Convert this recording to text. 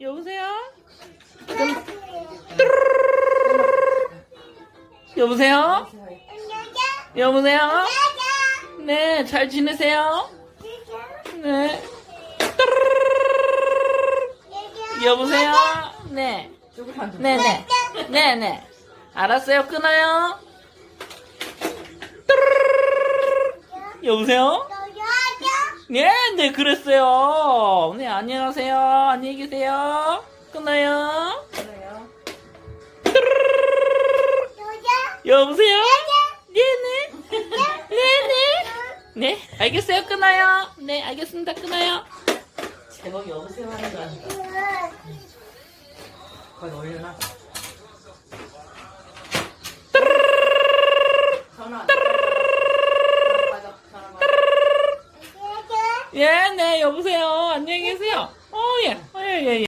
여보세요? 끊... 여보세요? 여보세요? 네, 잘 지내세요? 네. 여보세요? 네. 네네. 네네. 알았어요. 끊어요. 여보세요? 네, 네, 그랬어요. 네, 안녕하세요. 안녕히 계세요. 끊어요. 여보세요? 네네. 네네. 네, 알겠어요. 끊어요. 네, 알겠습니다. 끊어요. 제목 여보세요 하는 거 아니야? 거기 올려놔. 예, 네, 여보세요. 안녕히 계세요. 어, 예. 어, 예, 예, 예.